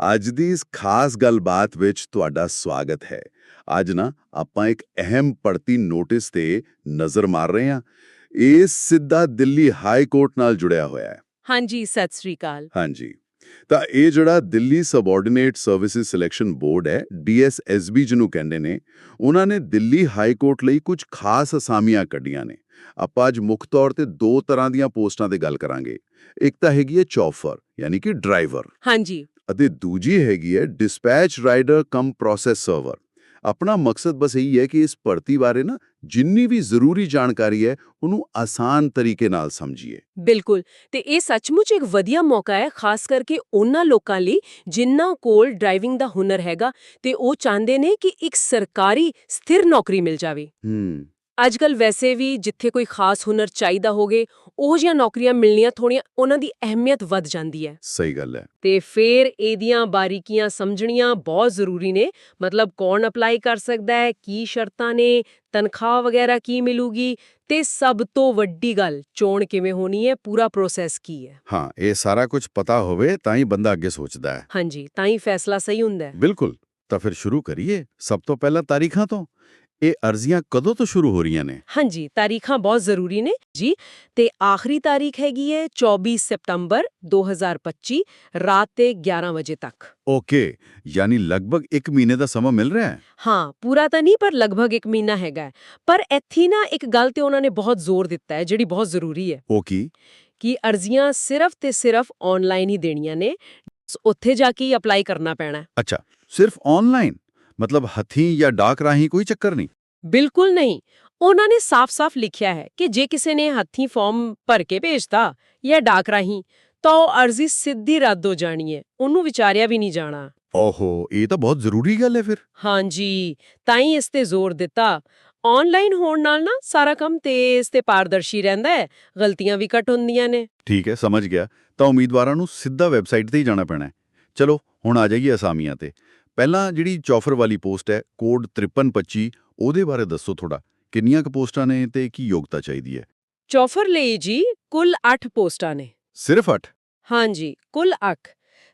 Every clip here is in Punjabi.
ਅੱਜ ਦੀ ਇਸ ਖਾਸ ਗੱਲਬਾਤ ਵਿੱਚ ਤੁਹਾਡਾ ਸਵਾਗਤ ਹੈ। ਅੱਜ ਨਾ ਆਪਾਂ ਇੱਕ ਅਹਿਮ ਪੜਤੀ ਨੋਟਿਸ ਤੇ ਨਜ਼ਰ ਮਾਰ ਰਹੇ ਹਾਂ। ਇਹ ਸਿੱਧਾ ਦਿੱਲੀ ਹਾਈ ਕੋਰਟ ਨਾਲ ਜੁੜਿਆ ਹੋਇਆ ਹੈ। ਹਾਂਜੀ ਸਤਿ ਸ੍ਰੀ ਅਕਾਲ। ਹਾਂਜੀ। ਤਾਂ ਇਹ ਜਿਹੜਾ Delhi subordinate services selection board ਹੈ ਡੀਐਸਐਸਬੀ ਜਿਹਨੂੰ ਕਹਿੰਦੇ ਨੇ ਉਹਨਾਂ ਨੇ ਦਿੱਲੀ ਹਾਈ ਕੋਰਟ ਲਈ ਕੁਝ ਖਾਸ ਅਸਾਮੀਆਂ ਕੱਢੀਆਂ ਨੇ। ਆਪਾਂ ਅੱਜ ਮੁੱਖ ਤੌਰ ਤੇ ਦੋ ਤਰ੍ਹਾਂ ਦੀਆਂ ਪੋਸਟਾਂ ਤੇ ਗੱਲ ਕਰਾਂਗੇ। ਇੱਕ ਤਾਂ ਹੈਗੀ ਹੈ ਚੌਫਰ ਯਾਨੀ ਕਿ ਡਰਾਈਵਰ। ਹਾਂਜੀ। ਅਤੇ ਦੂਜੀ ਹੈਗੀ ਹੈ dispatch rider cum process server ਆਪਣਾ ਮਕਸਦ ਬਸ ਇਹੀ ਹੈ ਕਿ ਇਸ ਭਰਤੀ ਬਾਰੇ ਨਾ ਜਿੰਨੀ ਵੀ ਜ਼ਰੂਰੀ ਜਾਣਕਾਰੀ ਹੈ ਉਹਨੂੰ ਆਸਾਨ ਤਰੀਕੇ ਨਾਲ ਸਮਝੀਏ। ਬਿਲਕੁਲ। ਤੇ ਇਹ ਸੱਚਮੁੱਚ ਇੱਕ ਵਧੀਆ ਮੌਕਾ ਹੈ ਖਾਸ ਕਰਕੇ ਉਹਨਾਂ ਲੋਕਾਂ ਲਈ ਜਿਨ੍ਹਾਂ ਕੋਲ ਡਰਾਈਵਿੰਗ ਦਾ ਹੁਨਰ ਹੈਗਾ ਤੇ ਉਹ ਚਾਹੁੰਦੇ ਨੇ ਕਿ ਇੱਕ ਸਰਕਾਰੀ ਸਥਿਰ ਨੌਕਰੀ ਮਿਲ ਜਾਵੇ। ਹੂੰ। ਅੱਜਕੱਲ ਵੈਸੇ ਵੀ ਜਿੱਥੇ ਕੋਈ ਖਾਸ ਹੁਨਰ ਚਾਹੀਦਾ ਹੋਗੇ ਉਹ ਜਿਹੀਆਂ ਨੌਕਰੀਆਂ ਮਿਲਣੀਆਂ ਥੋੜੀਆਂ ਉਹਨਾਂ ਦੀ ਅਹਿਮੀਅਤ ਵੱਧ ਜਾਂਦੀ ਹੈ। ਸਹੀ ਗੱਲ ਹੈ। ਤੇ ਫਿਰ ਇਹਦੀਆਂ ਬਾਰੀਕੀਆਂ ਸਮਝਣੀਆਂ ਬਹੁਤ ਜ਼ਰੂਰੀ ਨੇ। ਮਤਲਬ ਕੌਣ ਅਪਲਾਈ ਕਰ ਸਕਦਾ ਹੈ ਕੀ ਸ਼ਰਤਾਂ ਨੇ ਤਨਖਾਹ ਵਗੈਰਾ ਕੀ ਮਿਲੂਗੀ ਤੇ ਸਭ ਤੋਂ ਵੱਡੀ ਗੱਲ ਚੋਣ ਕਿਵੇਂ ਹੋਣੀ ਹੈ ਪੂਰਾ ਪ੍ਰੋਸੈਸ ਕੀ ਹੈ। ਹਾਂ ਇਹ ਸਾਰਾ ਕੁਝ ਪਤਾ ਹੋਵੇ ਤਾਂ ਹੀ ਬੰਦਾ ਅੱਗੇ ਸੋਚਦਾ ਹੈ। ਹਾਂਜੀ ਤਾਂ ਹੀ ਫੈਸਲਾ ਸਹੀ ਹੁੰਦਾ ਹੈ। ਬਿਲਕੁਲ ਤਾਂ ਫਿਰ ਸ਼ੁਰੂ ਕਰੀਏ ਸਭ ਤੋਂ ਪਹਿਲਾਂ ਤਾਰੀਖਾਂ ਤੋਂ। ਇਹ ਅਰਜ਼ੀਆਂ ਕਦੋਂ ਤੋਂ ਸ਼ੁਰੂ ਹੋ ਰਹੀਆਂ ਨੇ? ਹਾਂਜੀ ਤਾਰੀਖਾਂ ਬਹੁਤ ਜ਼ਰੂਰੀ ਨੇ ਜੀ। ਤੇ ਆਖਰੀ ਤਾਰੀਖ ਹੈਗੀ ਹੈ 24 ਸਤੰਬਰ 2025 ਰਾਤ ਤੇ 11 ਵਜੇ ਤੱਕ। ਓਕੇ ਯਾਨੀ ਲਗਭਗ 1 ਮਹੀਨੇ ਦਾ ਸਮਾਂ ਮਿਲ ਰਿਹਾ ਹੈ? ਹਾਂ ਪੂਰਾ ਤਾਂ ਨਹੀਂ ਪਰ ਲਗਭਗ 1 ਮਹੀਨਾ ਹੈਗਾ। ਪਰ ਇੱਥੇ ਨਾ ਇੱਕ ਗੱਲ ਤੇ ਉਹਨਾਂ ਨੇ ਬਹੁਤ ਜ਼ੋਰ ਦਿੱਤਾ ਹੈ ਜਿਹੜੀ ਬਹੁਤ ਜ਼ਰੂਰੀ ਹੈ। ਉਹ ਕੀ? ਕਿ ਅਰਜ਼ੀਆਂ ਸਿਰਫ ਤੇ ਸਿਰਫ ਆਨਲਾਈਨ ਹੀ ਦੇਣੀਆਂ ਨੇ। ਉੱਥੇ ਜਾ ਕੇ ਅਪਲਾਈ ਕਰਨਾ ਪੈਣਾ। ਅੱਛਾ ਸਿਰਫ ਆਨਲਾਈਨ ਮਤਲਬ ਹੱਥੀਂ ਜਾਂ ਡਾਕ ਰਾਹੀਂ ਕੋਈ ਚੱਕਰ ਨਹੀਂ? ਬਿਲਕੁਲ ਨਹੀਂ। ਉਹਨਾਂ ਨੇ ਸਾਫ਼-ਸਾਫ਼ ਲਿਖਿਆ ਹੈ ਕਿ ਜੇ ਕਿਸੇ ਨੇ ਹੱਥੀਂ ਫਾਰਮ ਭਰ ਕੇ ਭੇਜਤਾ ਜਾਂ ਡਾਕ ਰਾਹੀਂ ਤਾਂ ਉਹ ਅਰਜ਼ੀ ਸਿੱਧੀ ਰੱਦ ਹੋ ਜਾਣੀ ਹੈ। ਉਹਨੂੰ ਵਿਚਾਰਿਆ ਵੀ ਨਹੀਂ ਜਾਣਾ। ਓਹੋ ਇਹ ਤਾਂ ਬਹੁਤ ਜ਼ਰੂਰੀ ਗੱਲ ਹੈ ਫਿਰ। ਹਾਂਜੀ ਤਾਂ ਹੀ ਇਸ ਤੇ ਜ਼ੋਰ ਦਿੱਤਾ। ਆਨਲਾਈਨ ਹੋਣ ਨਾਲ ਨਾ ਸਾਰਾ ਕੰਮ ਤੇਜ਼ ਤੇ ਪਾਰਦਰਸ਼ੀ ਰਹਿੰਦਾ ਹੈ। ਗਲਤੀਆਂ ਵੀ ਘੱਟ ਹੁੰਦੀਆਂ ਨੇ। ਠੀਕ ਹੈ ਸਮਝ ਗਿਆ। ਤਾਂ ਉਮੀਦਵਾਰਾਂ ਨੂੰ ਸਿੱਧਾ ਵੈਬਸਾਈਟ ਤੇ ਹੀ ਜਾਣਾ ਪੈਣਾ ਹੈ। ਚਲੋ ਹੁਣ ਆ ਜਾਈਏ ਅਸਾਮੀਆਂ ਤੇ। ਪਹਿਲਾਂ ਜਿਹੜੀ ਚੌਫਰ ਵਾਲੀ ਪੋਸਟ ਹੈ ਕੋਡ 5325 ਉਹਦੇ ਬਾਰੇ ਦੱਸੋ ਥੋੜਾ ਕਿੰਨੀਆਂ ਕੁ ਪੋਸਟਾਂ ਨੇ ਤੇ ਕੀ ਯੋਗਤਾ ਚਾਹੀਦੀ ਹੈ? ਚੌਫਰ ਲਈ ਜੀ ਕੁੱਲ 8 ਪੋਸਟਾਂ ਨੇ। ਸਿਰਫ 8 ਹਾਂਜੀ ਕੁੱਲ 8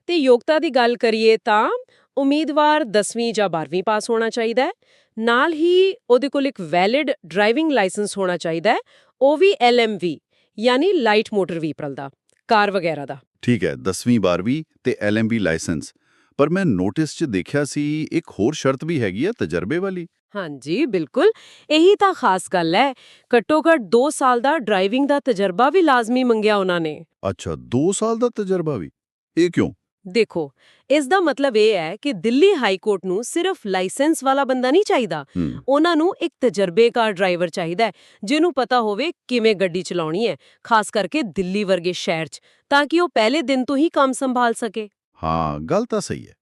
ਤੇ ਯੋਗਤਾ ਦੀ ਗੱਲ ਕਰੀਏ ਤਾਂ ਉਮੀਦਵਾਰ 10ਵੀਂ ਜਾਂ 12ਵੀਂ ਪਾਸ ਹੋਣਾ ਚਾਹੀਦਾ ਹੈ। ਨਾਲ ਹੀ ਉਹਦੇ ਕੋਲ ਇੱਕ ਵੈਲਿਡ ਡਰਾਈਵਿੰਗ ਲਾਇਸੈਂਸ ਹੋਣਾ ਚਾਹੀਦਾ ਹੈ ਉਹ ਵੀ LMV ਯਾਨੀ ਲਾਈਟ ਮੋਟਰ ਵਹੀਕਲ ਦਾ ਕਾਰ ਵਗੈਰਾ ਦਾ। ਠੀਕ ਹੈ 10ਵੀਂ 12ਵੀਂ ਤੇ ਐਲਐਮਬੀ ਲਾਇਸੈਂਸ ਪਰ ਮੈਂ ਨੋਟਿਸ 'ਚ ਦੇਖਿਆ ਸੀ ਇੱਕ ਹੋਰ ਸ਼ਰਤ ਵੀ ਹੈਗੀ ਆ ਤਜਰਬੇ ਵਾਲੀ ਹਾਂਜੀ ਬਿਲਕੁਲ ਇਹੀ ਤਾਂ ਖਾਸ ਗੱਲ ਹੈ ਘੱਟੋ ਘੱਟ 2 ਸਾਲ ਦਾ ਡਰਾਈਵਿੰਗ ਦਾ ਤਜਰਬਾ ਵੀ ਲਾਜ਼ਮੀ ਮੰਗਿਆ ਉਹਨਾਂ ਨੇ ਅੱਛਾ 2 ਸਾਲ ਦਾ ਤਜਰਬਾ ਵੀ ਇਹ ਕਿਉਂ ਦੇਖੋ ਇਸ ਦਾ ਮਤਲਬ ਇਹ ਹੈ ਕਿ ਦਿੱਲੀ ਹਾਈ ਕੋਰਟ ਨੂੰ ਸਿਰਫ ਲਾਇਸੈਂਸ ਵਾਲਾ ਬੰਦਾ ਨਹੀਂ ਚਾਹੀਦਾ ਉਹਨਾਂ ਨੂੰ ਇੱਕ ਤਜਰਬੇਕਾਰ ਡਰਾਈਵਰ ਚਾਹੀਦਾ ਹੈ ਜਿਹਨੂੰ ਪਤਾ ਹੋਵੇ ਕਿਵੇਂ ਗੱਡੀ ਚਲਾਉਣੀ ਹੈ ਖਾਸ ਕਰਕੇ ਦਿੱਲੀ ਵਰਗੇ ਸ਼ਹਿਰ 'ਚ ਤਾਂ ਕਿ ਉਹ ਪਹਿਲੇ ਦਿਨ ਤੋਂ ਹੀ ਕੰਮ ਸੰਭਾਲ ਸਕੇ ਹਾਂ ਗੱਲ ਤਾਂ ਸਹੀ ਹੈ।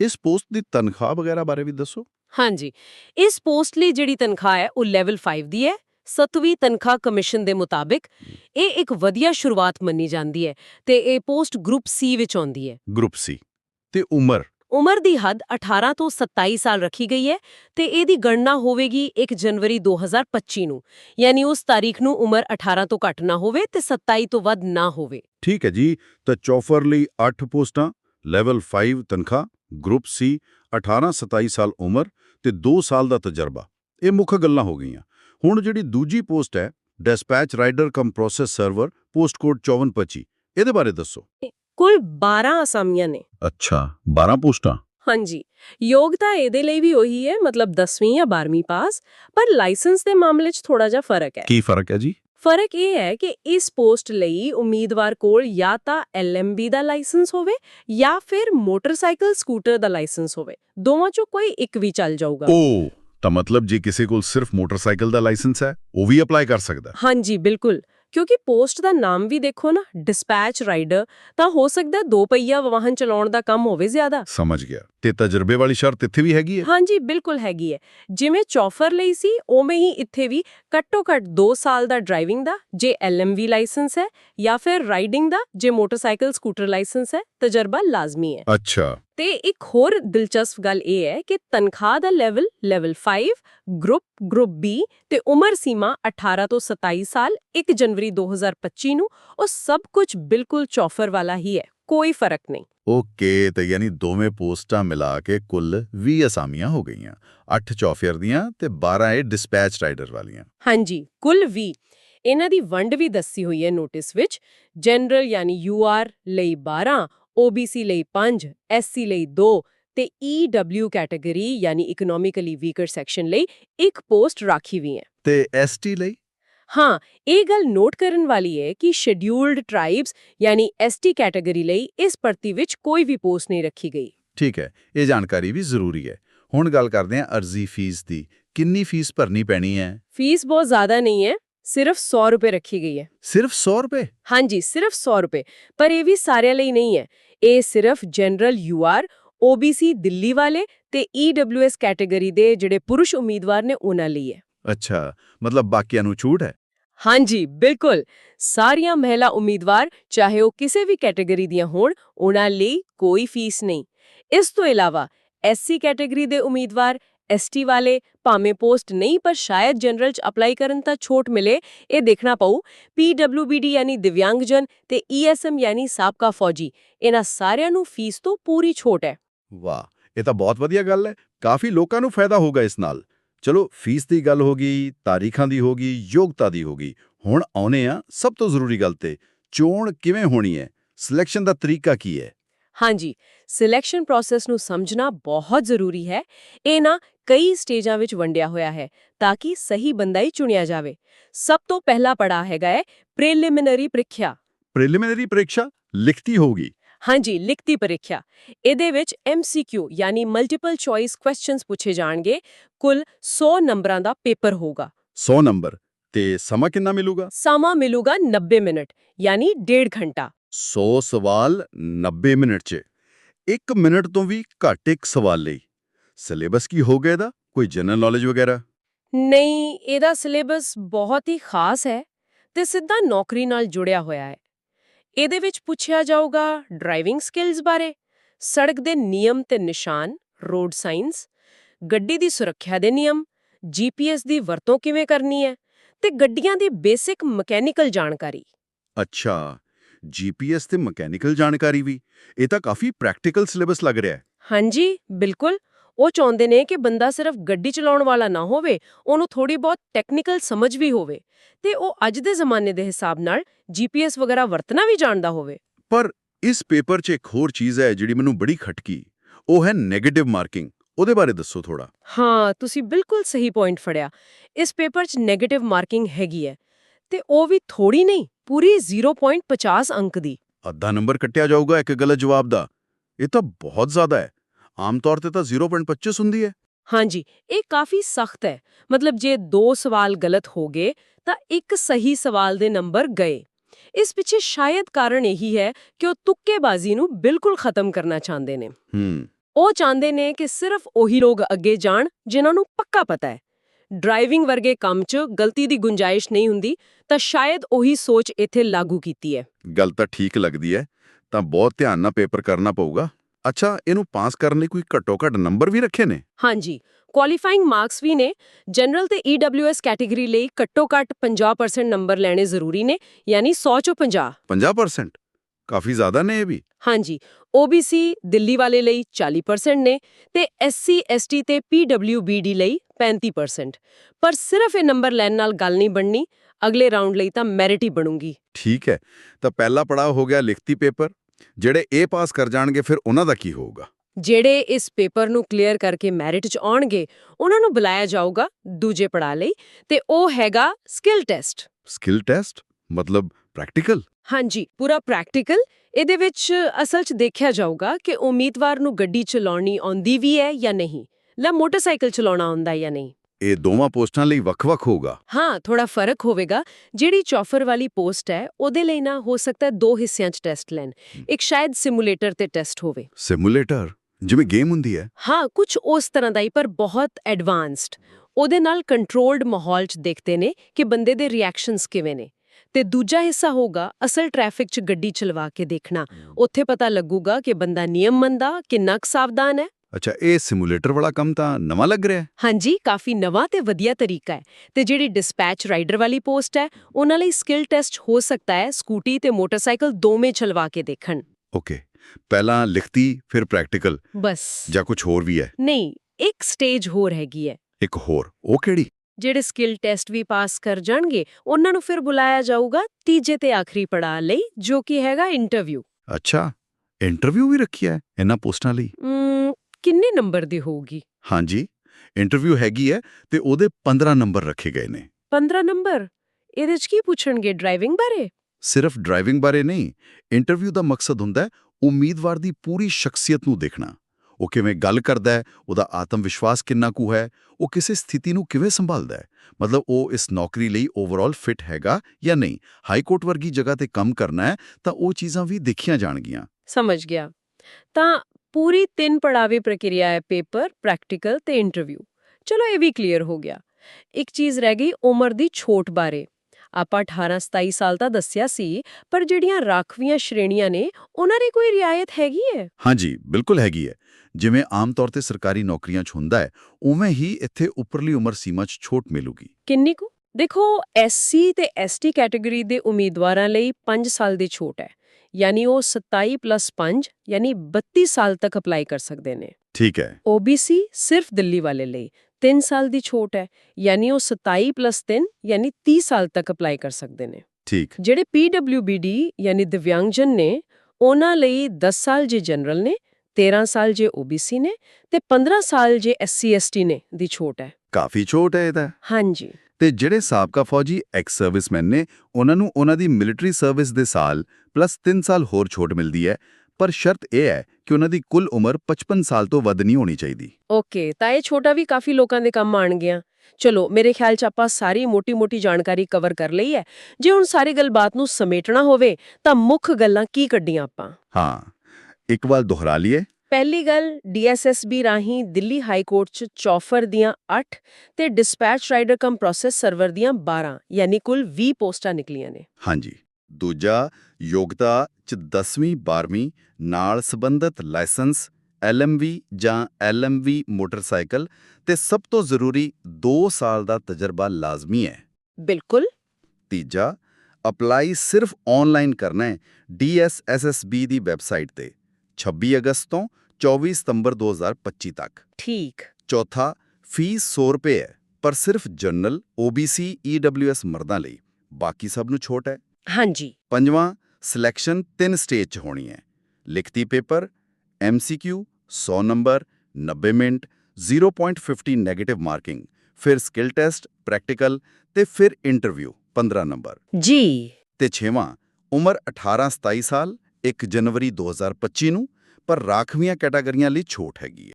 ਇਸ ਪੋਸਟ ਦੀ ਤਨਖਾਹ ਵਗੈਰਾ ਬਾਰੇ ਵੀ ਦੱਸੋ। ਹਾਂਜੀ। ਇਸ ਪੋਸਟ ਲਈ ਜਿਹੜੀ ਤਨਖਾਹ ਹੈ ਉਹ ਲੈਵਲ 5 ਦੀ ਹੈ। ਸਤਵੀਂ ਤਨਖਾਹ ਕਮਿਸ਼ਨ ਦੇ ਮੁਤਾਬਿਕ ਇਹ ਇੱਕ ਵਧੀਆ ਸ਼ੁਰੂਆਤ ਮੰਨੀ ਜਾਂਦੀ ਹੈ ਤੇ ਇਹ ਪੋਸਟ ਗਰੁੱਪ ਸੀ ਵਿੱਚ ਆਉਂਦੀ ਹੈ। ਗਰੁੱਪ ਸੀ ਤੇ ਉਮਰ? ਉਮਰ ਦੀ ਹੱਦ 18 ਤੋਂ 27 ਸਾਲ ਰੱਖੀ ਗਈ ਹੈ ਤੇ ਇਹਦੀ ਗਣਨਾ ਹੋਵੇਗੀ 1 ਜਨਵਰੀ 2025 ਨੂੰ। ਯਾਨੀ ਉਸ ਤਾਰੀਖ ਨੂੰ ਉਮਰ 18 ਤੋਂ ਘੱਟ ਨਾ ਹੋਵੇ ਤੇ 27 ਤੋਂ ਵੱਧ ਨਾ ਹੋਵੇ। ਠੀਕ ਹੈ ਜੀ ਤਾਂ ਚੌਫਰ ਲਈ 8 ਪੋਸਟਾਂ ਲੈਵਲ 5 ਤਨਖਾਹ ਗਰੁੱਪ ਸੀ 18 27 ਸਾਲ ਉਮਰ ਤੇ 2 ਸਾਲ ਦਾ ਤਜਰਬਾ। ਇਹ ਮੁੱਖ ਗੱਲਾਂ ਹੋ ਗਈਆਂ। ਹੁਣ ਜਿਹੜੀ ਦੂਜੀ ਪੋਸਟ ਹੈ dispatch rider cum process server post code 5425 ਇਹਦੇ ਬਾਰੇ ਦੱਸੋ। ਕੁੱਲ 12 ਅਸਾਮੀਆਂ ਨੇ। ਅੱਛਾ 12 ਪੋਸਟਾਂ? ਹਾਂਜੀ। ਯੋਗਤਾ ਇਹਦੇ ਲਈ ਵੀ ਉਹੀ ਹੈ ਮਤਲਬ 10ਵੀਂ ਜਾਂ 12ਵੀਂ ਪਾਸ ਪਰ ਲਾਇਸੈਂਸ ਦੇ ਮਾਮਲੇ 'ਚ ਥੋੜਾ ਜਿਹਾ ਫ਼ਰਕ ਹੈ। ਕੀ ਫ਼ਰਕ ਹੈ ਜੀ? ਫ਼ਰਕ ਇਹ ਹੈ ਕਿ ਇਸ ਪੋਸਟ ਲਈ ਉਮੀਦਵਾਰ ਕੋਲ ਜਾਂ ਤਾਂ LMB ਦਾ ਲਾਇਸੈਂਸ ਹੋਵੇ ਜਾਂ ਫਿਰ ਮੋਟਰਸਾਈਕਲ ਸਕੂਟਰ ਦਾ ਲਾਇਸੈਂਸ ਹੋਵੇ। ਦੋਵਾਂ 'ਚੋਂ ਕੋਈ ਇੱਕ ਵੀ ਚੱਲ ਜਾਊਗਾ। ਓ ਤਾਂ ਮਤਲਬ ਜੇ ਕਿਸੇ ਕੋਲ ਸਿਰਫ ਮੋਟਰਸਾਈਕਲ ਦਾ ਲਾਇਸੈਂਸ ਹੈ ਉਹ ਵੀ ਅਪਲਾਈ ਕਰ ਸਕਦਾ। ਹਾਂਜੀ ਬਿਲਕੁਲ। ਕਿਉਂਕਿ ਪੋਸਟ ਦਾ ਨਾਮ ਵੀ ਦੇਖੋ ਨਾ ਡਿਸਪੈਚ ਰਾਈਡਰ ਤਾਂ ਹੋ ਸਕਦਾ ਦੋ ਪਹੀਆ ਵਾਹਨ ਚਲਾਉਣ ਦਾ ਕੰਮ ਹੋਵੇ ਜ਼ਿਆਦਾ। ਸਮਝ ਗਿਆ। ਤੇ ਤਜਰਬੇ ਵਾਲੀ ਸ਼ਰਤ ਇੱਥੇ ਵੀ ਹੈਗੀ ਹੈ? ਹਾਂਜੀ ਬਿਲਕੁਲ ਹੈਗੀ ਹੈ। ਜਿਵੇਂ ਚੌਫਰ ਲਈ ਸੀ ਉਵੇਂ ਹੀ ਇੱਥੇ ਵੀ ਘੱਟੋ ਘੱਟ 2 ਸਾਲ ਦਾ ਡਰਾਈਵਿੰਗ ਦਾ ਜੇ LMV ਲਾਇਸੈਂਸ ਹੈ ਜਾਂ ਫਿਰ ਰਾਈਡਿੰਗ ਦਾ ਜੇ ਮੋਟਰਸਾਈਕਲ ਸਕੂਟਰ ਲਾਇਸੈਂਸ ਹੈ ਤਜਰਬਾ ਲਾਜ਼ਮੀ ਹੈ। ਅੱਛਾ। ਤੇ ਇੱਕ ਹੋਰ ਦਿਲਚਸਪ ਗੱਲ ਇਹ ਹੈ ਕਿ ਤਨਖਾਹ ਦਾ level level 5 group group B ਤੇ ਉਮਰ ਸੀਮਾ 18 ਤੋਂ 27 ਸਾਲ 1 ਜਨਵਰੀ 2025 ਨੂੰ ਉਹ ਸਭ ਕੁਝ ਬਿਲਕੁਲ ਚੌਫਰ ਵਾਲਾ ਹੀ ਹੈ ਕੋਈ ਫ਼ਰਕ ਨਹੀਂ। ਓਕੇ ਤੇ ਯਾਨੀ ਦੋਵੇਂ ਪੋਸਟਾਂ ਮਿਲਾ ਕੇ ਕੁੱਲ 20 ਅਸਾਮੀਆਂ ਹੋ ਗਈਆਂ 8 ਚੌਫੀਅਰ ਦੀਆਂ ਤੇ 12 ਇਹ ਡਿਸਪੈਚ ਰਾਈਡਰ ਵਾਲੀਆਂ। ਹਾਂਜੀ ਕੁੱਲ 20 ਇਹਨਾਂ ਦੀ ਵੰਡ ਵੀ ਦੱਸੀ ਹੋਈ ਹੈ ਨੋਟਿਸ ਵਿੱਚ ਜਨਰਲ ਯਾਨੀ ਯੂਆਰ ਲਈ 12 OBC ਲਈ 5 SC ਲਈ 2 ਤੇ EW ਕੈਟਾਗਰੀ ਯਾਨੀ ਇਕਨੋਮਿਕਲੀ ਵੀਕਰ ਸੈਕਸ਼ਨ ਲਈ ਇੱਕ ਪੋਸਟ ਰਾਖੀ ਵੀ ਹੈ। ਤੇ ਐਸਟੀ ਲਈ? ਹਾਂ ਇਹ ਗੱਲ ਨੋਟ ਕਰਨ ਵਾਲੀ ਹੈ ਕਿ ਸ਼ੈਡਿਊਲਡ ਟ੍ਰਾਈਬਸ ਯਾਨੀ ਐਸਟੀ ਕੈਟਾਗਰੀ ਲਈ ਇਸ ਭਰਤੀ ਵਿੱਚ ਕੋਈ ਵੀ ਪੋਸਟ ਨਹੀਂ ਰੱਖੀ ਗਈ। ਠੀਕ ਹੈ ਇਹ ਜਾਣਕਾਰੀ ਵੀ ਜ਼ਰੂਰੀ ਹੈ। ਹੁਣ ਗੱਲ ਕਰਦੇ ਹਾਂ ਅਰਜ਼ੀ ਫੀਸ ਦੀ। ਕਿੰਨੀ ਫੀਸ ਭਰਨੀ ਪੈਣੀ ਹੈ? ਫੀਸ ਬਹੁਤ ਜ਼ਿਆਦਾ ਨਹੀਂ ਹੈ। ਸਿਰਫ 100 ਰੁਪਏ ਰੱਖੀ ਗਈ ਹੈ। ਸਿਰਫ 100 ਰੁਪਏ? ਹਾਂਜੀ ਸਿਰਫ 100 ਰੁਪਏ। ਪਰ ਇਹ ਵੀ ਸਾਰਿਆਂ ਲਈ ਨਹੀਂ ਹੈ। ਇਹ ਸਿਰਫ ਜਨਰਲ ਯੂਆਰ OBC ਦਿੱਲੀ ਵਾਲੇ ਤੇ EWS ਕੈਟਾਗਰੀ ਦੇ ਜਿਹੜੇ ਪੁਰਸ਼ ਉਮੀਦਵਾਰ ਨੇ ਉਹਨਾਂ ਲਈ ਹੈ। ਅੱਛਾ ਮਤਲਬ ਬਾਕੀਆਂ ਨੂੰ ਛੂਟ ਹੈ? ਹਾਂਜੀ ਬਿਲਕੁਲ। ਸਾਰੀਆਂ ਮਹਿਲਾ ਉਮੀਦਵਾਰ ਚਾਹੇ ਉਹ ਕਿਸੇ ਵੀ ਕੈਟਾਗਰੀ ਦੀਆਂ ਹੋਣ ਉਹਨਾਂ ਲਈ ਕੋਈ ਫੀਸ ਨਹੀਂ। ਇਸ ਤੋਂ ਇਲਾਵਾ ਐਸਸੀ ਕੈਟਾਗਰੀ ਦੇ ਉਮੀਦਵਾਰ ਐਸਟੀ ਵਾਲੇ ਭਾਵੇਂ ਪੋਸਟ ਨਹੀਂ, ਪਰ ਸ਼ਾਇਦ ਜਨਰਲ ਚ ਅਪਲਾਈ ਕਰਨ ਤਾਂ ਛੋਟ ਮਿਲੇ, ਇਹ ਦੇਖਣਾ ਪਊ। ਪੀਡਬਲਯੂਬੀਡੀ ਯਾਨੀ ਦਿਵਿਆਂਗਜਨ ਤੇ ਈਐਸਐਮ ਯਾਨੀ ਸਾਬਕਾ ਫੌਜੀ, ਇਹਨਾਂ ਸਾਰਿਆਂ ਨੂੰ ਫੀਸ ਤੋਂ ਪੂਰੀ ਛੋਟ ਹੈ। ਵਾਹ, ਇਹ ਤਾਂ ਬਹੁਤ ਵਧੀਆ ਗੱਲ ਹੈ। ਕਾਫੀ ਲੋਕਾਂ ਨੂੰ ਫਾਇਦਾ ਹੋਗਾ ਇਸ ਨਾਲ। ਚਲੋ ਫੀਸ ਦੀ ਗੱਲ ਹੋ ਗਈ, ਤਾਰੀਖਾਂ ਦੀ ਹੋ ਗਈ, ਯੋਗਤਾ ਦੀ ਹੋ ਗਈ। ਹੁਣ ਆਉਨੇ ਆ ਸਭ ਤੋਂ ਜ਼ਰੂਰੀ ਗੱਲ ਤੇ। ਚੋਣ ਕਿਵੇਂ ਹੋਣੀ ਹੈ? ਸਿਲੈਕਸ਼ਨ ਦਾ ਤਰੀਕਾ ਕੀ ਹੈ? ਹਾਂਜੀ ਸਿਲੈਕਸ਼ਨ ਪ੍ਰੋਸੈਸ ਨੂੰ ਸਮਝਣਾ ਬਹੁਤ ਜ਼ਰੂਰੀ ਹੈ। ਇਹ ਨਾ ਕਈ ਸਟੇਜਾਂ ਵਿੱਚ ਵੰਡਿਆ ਹੋਇਆ ਹੈ ਤਾਂ ਕਿ ਸਹੀ ਬੰਦਾ ਹੀ ਚੁਣਿਆ ਜਾਵੇ। ਸਭ ਤੋਂ ਪਹਿਲਾ ਪੜਾਅ ਹੈਗਾ ਹੈ ਪ੍ਰੀਲਿਮਿਨਰੀ ਪ੍ਰੀਖਿਆ। ਪ੍ਰੀਲਿਮਿਨਰੀ ਪ੍ਰੀਖਿਆ ਲਿਖਤੀ ਹੋਗੀ ਹਾਂਜੀ ਲਿਖਤੀ ਪ੍ਰੀਖਿਆ। ਇਹਦੇ ਵਿੱਚ MCQ ਯਾਨੀ ਮਲਟੀਪਲ ਚੋਇਸ ਕੁਐਸਚਨਸ ਪੁੱਛੇ ਜਾਣਗੇ। ਕੁੱਲ 100 ਨੰਬਰਾਂ ਦਾ ਪੇਪਰ ਹੋਗਾ 100 ਨੰਬਰ ਤੇ ਸਮਾਂ ਕਿੰਨਾ ਮਿਲੂਗਾ? ਸਮਾਂ ਮਿਲੂਗਾ 90 ਮਿੰਟ ਯਾਨੀ ਡੇਢ ਘੰਟਾ। 100 ਸਵਾਲ 90 ਮਿੰਟ 'ਚ। 1 ਮਿੰਟ ਤੋਂ ਵੀ ਘੱਟ ਇੱਕ ਸਵਾਲ ਲਈ। ਸਿਲੇਬਸ ਕੀ ਹੋਗਾ ਇਹਦਾ? ਕੋਈ ਜਨਰਲ ਨੌਲੇਜ ਵਗੈਰਾ? ਨਹੀਂ ਇਹਦਾ ਸਿਲੇਬਸ ਬਹੁਤ ਹੀ ਖਾਸ ਹੈ ਤੇ ਸਿੱਧਾ ਨੌਕਰੀ ਨਾਲ ਜੁੜਿਆ ਹੋਇਆ ਹੈ। ਇਹਦੇ ਵਿੱਚ ਪੁੱਛਿਆ ਜਾਊਗਾ ਡਰਾਈਵਿੰਗ ਸਕਿੱਲਸ ਬਾਰੇ ਸੜਕ ਦੇ ਨਿਯਮ ਤੇ ਨਿਸ਼ਾਨ ਰੋਡ ਸਾਈਨਸ ਗੱਡੀ ਦੀ ਸੁਰੱਖਿਆ ਦੇ ਨਿਯਮ ਜੀਪੀਐਸ ਦੀ ਵਰਤੋਂ ਕਿਵੇਂ ਕਰਨੀ ਹੈ ਤੇ ਗੱਡੀਆਂ ਦੀ ਬੇਸਿਕ ਮਕੈਨੀਕਲ ਜਾਣਕਾਰੀ। ਅੱਛਾ। ਜੀਪੀਐਸ ਤੇ ਮਕੈਨੀਕਲ ਜਾਣਕਾਰੀ ਵੀ। ਇਹ ਤਾਂ ਕਾਫੀ ਪ੍ਰੈਕਟੀਕਲ ਸਿਲੇਬਸ ਲੱਗ ਰਿਹਾ ਹੈ। ਹਾਂਜੀ ਬਿਲਕੁਲ। ਉਹ ਚਾਹੁੰਦੇ ਨੇ ਕਿ ਬੰਦਾ ਸਿਰਫ ਗੱਡੀ ਚਲਾਉਣ ਵਾਲਾ ਨਾ ਹੋਵੇ ਉਹਨੂੰ ਥੋੜੀ ਬਹੁਤ ਟੈਕਨੀਕਲ ਸਮਝ ਵੀ ਹੋਵੇ ਤੇ ਉਹ ਅੱਜ ਦੇ ਜ਼ਮਾਨੇ ਦੇ ਹਿਸਾਬ ਨਾਲ ਜੀਪੀਐਸ ਵਗੈਰਾ ਵਰਤਣਾ ਵੀ ਜਾਣਦਾ ਹੋਵੇ। ਪਰ ਇਸ ਪੇਪਰ 'ਚ ਇੱਕ ਹੋਰ ਚੀਜ਼ ਹੈ ਜਿਹੜੀ ਮੈਨੂੰ ਬੜੀ ਖਟਕੀ ਉਹ ਹੈ 네ਗੇਟਿਵ ਮਾਰਕਿੰਗ ਉਹਦੇ ਬਾਰੇ ਦੱਸੋ ਥੋੜਾ ਹਾਂ ਤੁਸੀਂ ਬਿਲਕੁਲ ਸਹੀ ਪੁਆਇੰਟ ਫੜਿਆ। ਇਸ ਪੇਪਰ 'ਚ 네ਗੇਟਿਵ ਮਾਰਕਿੰਗ ਹੈਗੀ ਹੈ ਤੇ ਉਹ ਵੀ ਥੋੜੀ ਨਹੀਂ। ਪੂਰੀ 0.50 ਅੰਕ ਦੀ। ਅੱਧਾ ਨੰਬਰ ਕੱਟਿਆ ਜਾਊਗਾ ਇੱਕ ਗਲਤ ਜਵਾਬ ਦਾ। ਇਹ ਤਾਂ ਬਹੁਤ ਜ਼ਿਆਦਾ ਹੈ। ਆਮ ਤੌਰ ਤੇ ਤਾਂ 0.25 ਹੁੰਦੀ ਹੈ। ਹਾਂਜੀ ਇਹ ਕਾਫੀ ਸਖਤ ਹੈ। ਮਤਲਬ ਜੇ ਦੋ ਸਵਾਲ ਗਲਤ ਹੋ ਗਏ ਤਾਂ ਇੱਕ ਸਹੀ ਸਵਾਲ ਦੇ ਨੰਬਰ ਗਏ। ਇਸ ਪਿੱਛੇ ਸ਼ਾਇਦ ਕਾਰਨ ਇਹੀ ਹੈ ਕਿ ਉਹ ਤੁੱਕੇਬਾਜ਼ੀ ਨੂੰ ਬਿਲਕੁਲ ਖਤਮ ਕਰਨਾ ਚਾਹੁੰਦੇ ਨੇ। ਹੂੰ। ਉਹ ਚਾਹੁੰਦੇ ਨੇ ਕਿ ਸਿਰਫ ਉਹੀ ਲੋਕ ਅੱਗੇ ਜਾਣ ਜਿਨ੍ਹਾਂ ਨੂੰ ਪੱਕਾ ਪਤਾ ਹੈ। ਡਰਾਈਵਿੰਗ ਵਰਗੇ ਕੰਮ 'ਚ ਗਲਤੀ ਦੀ ਗੁੰਜਾਇਸ਼ ਨਹੀਂ ਹੁੰਦੀ ਤਾਂ ਸ਼ਾਇਦ ਉਹੀ ਸੋਚ ਇੱਥੇ ਲਾਗੂ ਕੀਤੀ ਹੈ। ਗੱਲ ਤਾਂ ਠੀਕ ਲੱਗਦੀ ਹੈ ਤਾਂ ਬਹੁਤ ਧਿਆਨ ਨਾਲ ਪੇਪਰ ਕਰਨਾ ਪਊਗਾ। ਅੱਛਾ ਇਹਨੂੰ ਪਾਸ ਕਰਨ ਲਈ ਕੋਈ ਘੱਟੋ ਘੱਟ ਨੰਬਰ ਵੀ ਰੱਖੇ ਨੇ? ਹਾਂਜੀ ਕੁਆਲੀਫਾਈਂਗ ਮਾਰਕਸ ਵੀ ਨੇ। ਜਨਰਲ ਤੇ EWS ਕੈਟਾਗਰੀ ਲਈ ਘੱਟੋ ਘੱਟ 50% ਨੰਬਰ ਲੈਣੇ ਜ਼ਰੂਰੀ ਨੇ ਯਾਨੀ 100 ਚੋਂ 50 50% ਕਾਫੀ ਜ਼ਿਆਦਾ ਨੇ ਇਹ ਵੀ। ਹਾਂਜੀ OBC ਦਿੱਲੀ ਵਾਲੇ ਲਈ 40% ਨੇ ਤੇ SC ST ਤੇ PWBD ਲਈ 35% ਪਰ ਸਿਰਫ ਇਹ ਨੰਬਰ ਲੈਣ ਨਾਲ ਗੱਲ ਨਹੀਂ ਬਣਨੀ ਅਗਲੇ ਰਾਉਂਡ ਲਈ ਤਾਂ ਮੈਰਿਟ ਹੀ ਬਣੂਗੀ। ਠੀਕ ਹੈ ਤਾਂ ਪਹਿਲਾ ਪੜਾਅ ਹੋ ਗਿਆ ਲਿਖਤੀ ਪੇਪਰ ਜਿਹੜੇ ਇਹ ਪਾਸ ਕਰ ਜਾਣਗੇ ਫਿਰ ਉਹਨਾਂ ਦਾ ਕੀ ਹੋਊਗਾ? ਜਿਹੜੇ ਇਸ ਪੇਪਰ ਨੂੰ ਕਲੀਅਰ ਕਰਕੇ ਮੈਰਿਟ 'ਚ ਆਉਣਗੇ ਉਹਨਾਂ ਨੂੰ ਬੁਲਾਇਆ ਜਾਊਗਾ ਦੂਜੇ ਪੜਾਅ ਲਈ ਤੇ ਉਹ ਹੈਗਾ ਸਕਿੱਲ ਟੈਸਟ। Skill test? ਮਤਲਬ ਪ੍ਰੈਕਟੀਕਲ ਹਾਂਜੀ ਪੂਰਾ ਪ੍ਰੈਕਟੀਕਲ ਇਹਦੇ ਵਿੱਚ ਅਸਲ 'ਚ ਦੇਖਿਆ ਜਾਊਗਾ ਕਿ ਉਮੀਦਵਾਰ ਨੂੰ ਗੱਡੀ ਚਲਾਉਣੀ ਆਉਂਦੀ ਵੀ ਹੈ ਜਾਂ ਨਹੀਂ ਜਾਂ ਮੋਟਰਸਾਈਕਲ ਚਲਾਉਣਾ ਆਉਂਦਾ ਜਾਂ ਨਹੀਂ। ਇਹ ਦੋਵਾਂ ਪੋਸਟਾਂ ਲਈ ਵੱਖ-ਵੱਖ ਹੋਊਗਾ। ਹਾਂ ਥੋੜਾ ਫ਼ਰਕ ਹੋਵੇਗਾ। ਜਿਹੜੀ ਚੌਫਰ ਵਾਲੀ ਪੋਸਟ ਹੈ ਉਹਦੇ ਲਈ ਨਾ ਹੋ ਸਕਦਾ ਹੈ ਦੋ ਹਿੱਸਿਆਂ 'ਚ ਟੈਸਟ ਲੈਣ। ਇੱਕ ਸ਼ਾਇਦ ਸਿਮੂਲੇਟਰ ਤੇ ਟੈਸਟ ਹੋਵੇ। ਸਿਮੂਲੇਟਰ? ਜਿਵੇਂ ਗੇਮ ਹੁੰਦੀ ਹੈ? ਹਾਂ ਕੁਝ ਉਸ ਤਰ੍ਹਾਂ ਦਾ ਹੀ ਪਰ ਬਹੁਤ ਐਡਵਾਂਸਡ। ਉਹਦੇ ਨਾਲ ਕੰਟਰੋਲਡ ਮਾਹੌਲ 'ਚ ਦੇਖਦੇ ਨੇ ਕਿ ਬੰਦੇ ਦੇ ਰਿਐਕਸ਼ਨਸ ਕਿਵੇਂ ਨੇ। ਤੇ ਦੂਜਾ ਹਿੱਸਾ ਹੋਗਾ ਅਸਲ ਟ੍ਰੈਫਿਕ 'ਚ ਗੱਡੀ ਚਲਵਾ ਕੇ ਦੇਖਣਾ। ਉੱਥੇ ਪਤਾ ਲੱਗੂਗਾ ਕਿ ਬੰਦਾ ਨਿਯਮ ਮੰਨਦਾ ਕਿੰਨਾ ਕੁ ਸਾਵਧਾਨ ਹੈ। ਅੱਛਾ ਇਹ ਸਿਮੂਲੇਟਰ ਵਾਲਾ ਕੰਮ ਤਾਂ ਨਵਾਂ ਲੱਗ ਰਿਹਾ ਹੈ? ਹਾਂਜੀ ਕਾਫੀ ਨਵਾਂ ਤੇ ਵਧੀਆ ਤਰੀਕਾ ਹੈ। ਤੇ ਜਿਹੜੀ ਡਿਸਪੈਚ ਰਾਈਡਰ ਵਾਲੀ ਪੋਸਟ ਹੈ ਉਹਨਾਂ ਲਈ ਸਕਿੱਲ ਟੈਸਟ ਹੋ ਸਕਦਾ ਹੈ ਸਕੂਟੀ ਤੇ ਮੋਟਰਸਾਈਕਲ ਦੋਵੇਂ ਚਲਵਾ ਕੇ ਦੇਖਣ। ਓਕੇ ਪਹਿਲਾਂ ਲਿਖਤੀ ਫਿਰ ਪ੍ਰੈਕਟੀਕਲ ਬਸ। ਜਾਂ ਕੁਝ ਹੋਰ ਵੀ ਹੈ? ਨਹੀਂ ਇੱਕ ਸਟੇਜ ਹੋਰ ਹੈਗੀ ਹੈ। ਇੱਕ ਹੋਰ। ਉਹ ਕਿਹੜੀ? ਜਿਹੜੇ ਸਕਿੱਲ ਟੈਸਟ ਵੀ ਪਾਸ ਕਰ ਜਾਣਗੇ ਉਹਨਾਂ ਨੂੰ ਫਿਰ ਬੁਲਾਇਆ ਜਾਊਗਾ ਤੀਜੇ ਤੇ ਆਖਰੀ ਪੜਾਅ ਲਈ ਜੋ ਕਿ ਹੈਗਾ ਇੰਟਰਵਿਊ ਅੱਛਾ ਇੰਟਰਵਿਊ ਵੀ ਰੱਖਿਆ ਹੈ ਇਹਨਾਂ ਪੋਸਟਾਂ ਲਈ? ਕਿੰਨੇ ਨੰਬਰ ਦੀ ਹੋਊਗੀ? ਹਾਂਜੀ ਇੰਟਰਵਿਊ ਹੈਗੀ ਹੈ ਤੇ ਉਹਦੇ 15 ਨੰਬਰ ਰੱਖੇ ਗਏ ਨੇ। 15 ਨੰਬਰ? ਇਹਦੇ 'ਚ ਕੀ ਪੁੱਛਣਗੇ ਡਰਾਈਵਿੰਗ ਬਾਰੇ? ਸਿਰਫ ਡਰਾਈਵਿੰਗ ਬਾਰੇ ਨਹੀਂ ਇੰਟਰਵਿਊ ਦਾ ਮਕਸਦ ਹੁੰਦਾ ਹੈ ਉਮੀਦਵਾਰ ਦੀ ਪੂਰੀ ਸ਼ਖਸੀਅਤ ਨੂੰ ਦੇਖਣਾ। ਉਹ ਕਿਵੇਂ ਗੱਲ ਕਰਦਾ ਹੈ, ਉਹਦਾ ਆਤਮ ਵਿਸ਼ਵਾਸ ਕਿੰਨਾ ਕੁ ਹੈ, ਉਹ ਕਿਸੇ ਸਥਿਤੀ ਨੂੰ ਕਿਵੇਂ ਸੰਭਾਲਦਾ ਹੈ? ਮਤਲਬ ਉਹ ਇਸ ਨੌਕਰੀ ਲਈ ਓਵਰਆਲ ਫਿਟ ਹੈਗਾ ਜਾਂ ਨਹੀਂ? ਹਾਈ ਕੋਰਟ ਵਰਗੀ ਜਗ੍ਹਾ ਤੇ ਕੰਮ ਕਰਨਾ ਹੈ ਤਾਂ ਉਹ ਚੀਜ਼ਾਂ ਵੀ ਦੇਖੀਆਂ ਜਾਣਗੀਆਂ। ਸਮਝ ਗਿਆ। ਤਾਂ ਪੂਰੀ ਤਿੰਨ ਪੜਾਵੇ ਪ੍ਰਕਿਰਿਆ ਹੈ ਪੇਪਰ, ਪ੍ਰੈਕਟੀਕਲ ਤੇ ਇੰਟਰਵਿਊ ਚਲੋ ਇਹ ਵੀ ਕਲੀਅਰ ਹੋ ਗਿਆ। ਇੱਕ ਚੀਜ਼ ਰਹਿ ਗਈ ਉਮਰ ਦੀ ਛੋਟ ਬਾਰੇ। ਆਪਾਂ 18 27 ਸਾਲ ਤਾਂ ਦੱਸਿਆ ਸੀ ਪਰ ਜਿਹੜੀਆਂ ਰਾਖਵੀਆਂ ਸ਼੍ਰੇਣੀਆਂ ਨੇ ਉਹਨਾਂ ਦੀ ਕੋਈ ਰਿਆਇਤ ਹੈਗੀ ਹੈ? ਹਾਂਜੀ ਬਿਲਕੁਲ ਹੈਗੀ ਹੈ। ਜਿਵੇਂ ਆਮ ਤੌਰ ਤੇ ਸਰਕਾਰੀ ਨੌਕਰੀਆਂ 'ਚ ਹੁੰਦਾ ਹੈ ਉਵੇਂ ਹੀ ਇੱਥੇ ਉੱਪਰਲੀ ਉਮਰ ਸੀਮਾ 'ਚ ਛੋਟ ਮਿਲੂਗੀ। ਕਿੰਨੀ ਕੁ? ਦੇਖੋ ਐਸਸੀ ਤੇ ਐਸਟੀ ਕੈਟਾਗਰੀ ਦੇ ਉਮੀਦਵਾਰਾਂ ਲਈ 5 ਸਾਲ ਦੀ ਛੋਟ ਹੈ। ਯਾਨੀ ਉਹ 27 ਪਲੱਸ 5 ਯਾਨੀ 32 ਸਾਲ ਤੱਕ ਅਪਲਾਈ ਕਰ ਸਕਦੇ ਨੇ। ਠੀਕ ਹੈ। OBC ਸਿਰਫ ਦਿੱਲੀ ਵਾਲੇ ਲਈ 3 ਸਾਲ ਦੀ ਛੋਟ ਹੈ ਯਾਨੀ ਉਹ 27 ਪਲੱਸ 3 ਯਾਨੀ 30 ਸਾਲ ਤੱਕ ਅਪਲਾਈ ਕਰ ਸਕਦੇ ਨੇ। ਠੀਕ। ਜਿਹੜੇ PWBD ਯਾਨੀ ਦਿਵਿਆਂਗਜਨ ਨੇ ਉਹਨਾਂ ਲਈ 10 ਸਾਲ ਜੇ ਜਨਰਲ ਨੇ 13 ਸਾਲ ਜੇ OBC ਨੇ ਤੇ 15 ਸਾਲ ਜੇ SC ST ਨੇ ਦੀ ਛੋਟ ਹੈ। ਕਾਫੀ ਛੋਟ ਹੈ ਇਹਦਾ ਹਾਂਜੀ। ਤੇ ਜਿਹੜੇ ਸਾਬਕਾ ਫੌਜੀ ਐਕਸ ਸਰਵਿਸਮੈਨ ਨੇ ਉਹਨਾਂ ਨੂੰ ਉਹਨਾਂ ਦੀ ਮਿਲਟਰੀ ਸਰਵਿਸ ਦੇ ਸਾਲ ਪਲੱਸ 3 ਸਾਲ ਹੋਰ ਛੋਟ ਮਿਲਦੀ ਹੈ ਪਰ ਸ਼ਰਤ ਇਹ ਹੈ ਕਿ ਉਹਨਾਂ ਦੀ ਕੁੱਲ ਉਮਰ 55 ਸਾਲ ਤੋਂ ਵੱਧ ਨਹੀਂ ਹੋਣੀ ਚਾਹੀਦੀ। ਓਕੇ ਤਾਂ ਇਹ ਛੋਟਾ ਵੀ ਕਾਫੀ ਲੋਕਾਂ ਦੇ ਕੰਮ ਆਣ ਗਿਆ ਚਲੋ ਮੇਰੇ ਖਿਆਲ ਚ ਆਪਾਂ ਸਾਰੀ ਮੋਟੀ-ਮੋਟੀ ਜਾਣਕਾਰੀ ਕਵਰ ਕਰ ਲਈ ਹੈ। ਜੇ ਹੁਣ ਸਾਰੀ ਗੱਲਬਾਤ ਨੂੰ ਸਮੇਟਣਾ ਹੋਵੇ ਤਾਂ ਮੁੱਖ ਗੱਲਾਂ ਕੀ ਕੱਢੀਆਂ ਆਪਾਂ? ਹਾਂ ਇੱਕ ਵਾਰ ਦੁਹਰਾ ਲਈਏ। ਪਹਿਲੀ ਗੱਲ DSSB ਰਾਹੀਂ ਦਿੱਲੀ ਹਾਈ ਕੋਰਟ ਚ ਚੌਫਰ ਦੀਆਂ 8 ਤੇ dispatch rider cum process server ਦੀਆਂ 12 ਯਾਨੀ ਕੁੱਲ 20 ਪੋਸਟਾਂ ਨਿਕਲੀਆਂ ਨੇ। ਹਾਂਜੀ। ਦੂਜਾ ਯੋਗਤਾ ਚ 10ਵੀਂ 12ਵੀਂ ਨਾਲ ਸੰਬੰਧਿਤ ਲਾਇਸੈਂਸ LMV ਜਾਂ LMV ਮੋਟਰਸਾਈਕਲ ਤੇ ਸਭ ਤੋਂ ਜ਼ਰੂਰੀ 2 ਸਾਲ ਦਾ ਤਜਰਬਾ ਲਾਜ਼ਮੀ ਹੈ। ਬਿਲਕੁਲ। ਤੀਜਾ ਅਪਲਾਈ ਸਿਰਫ ਆਨਲਾਈਨ ਕਰਨਾ ਹੈ DSSSB ਦੀ ਵੈਬਸਾਈਟ ਤੇ 26 ਅਗਸਤ ਤੋਂ 24 ਸਤੰਬਰ 2025 ਤੱਕ। ਠੀਕ। ਚੌਥਾ ਫੀਸ 100 ਰੁਪਏ ਹੈ ਪਰ ਸਿਰਫ ਜਨਰਲ OBC EWS ਮਰਦਾਂ ਲਈ ਬਾਕੀ ਸਭ ਨੂੰ ਛੋਟ ਹੈ। ਹਾਂਜੀ। ਪੰਜਵਾਂ ਸਿਲੈਕਸ਼ਨ ਤਿੰਨ ਸਟੇਜ 'ਚ ਹੋਣੀ ਹੈ। ਲਿਖਤੀ paper MCQ 100 number 90 minute 0.50 negative marking ਫਿਰ ਸਕਿੱਲ ਟੈਸਟ ਪ੍ਰੈਕਟੀਕਲ ਤੇ ਫਿਰ ਇੰਟਰਵਿਊ 15 ਨੰਬਰ। ਜੀ। ਤੇ ਛੇਵਾਂ ਉਮਰ 18-27 ਸਾਲ 1 ਜਨਵਰੀ 2025 ਨੂੰ ਪਰ ਰਾਖਵੀਆਂ ਕੈਟਾਗਰੀਆਂ ਲਈ ਛੋਟ ਹੈਗੀ ਹੈ।